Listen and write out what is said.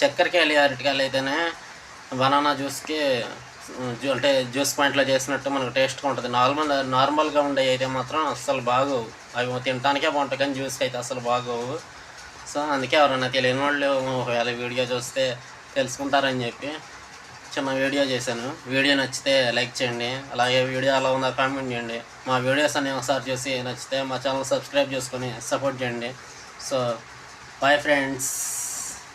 చక్కెరకాయలు అరటికాయలు అయితేనే బనానా జ్యూస్కి అంటే జ్యూస్ పాయింట్లో చేసినట్టు మనకు టేస్ట్గా ఉంటుంది. నార్మల్ నార్మల్గా ఉండే అయితే మాత్రం అస్సలు బాగోవు. అవి తినడానికే బాగుంటాయి కానీ జ్యూస్కి అయితే అసలు బాగోవు. సో అందుకే ఎవరైనా తెలియని వాళ్ళు ఒకవేళ వీడియో చూస్తే తెలుసుకుంటారని చెప్పి చిన్న వీడియో చేశాను. వీడియో నచ్చితే లైక్ చేయండి. అలాగే వీడియో ఎలా ఉందో కామెంట్ చేయండి. మా వీడియోస్ అన్ని ఒకసారి చూసి నచ్చితే మా ఛానల్ సబ్స్క్రైబ్ చేసుకొని సపోర్ట్ చేయండి. So bye friends.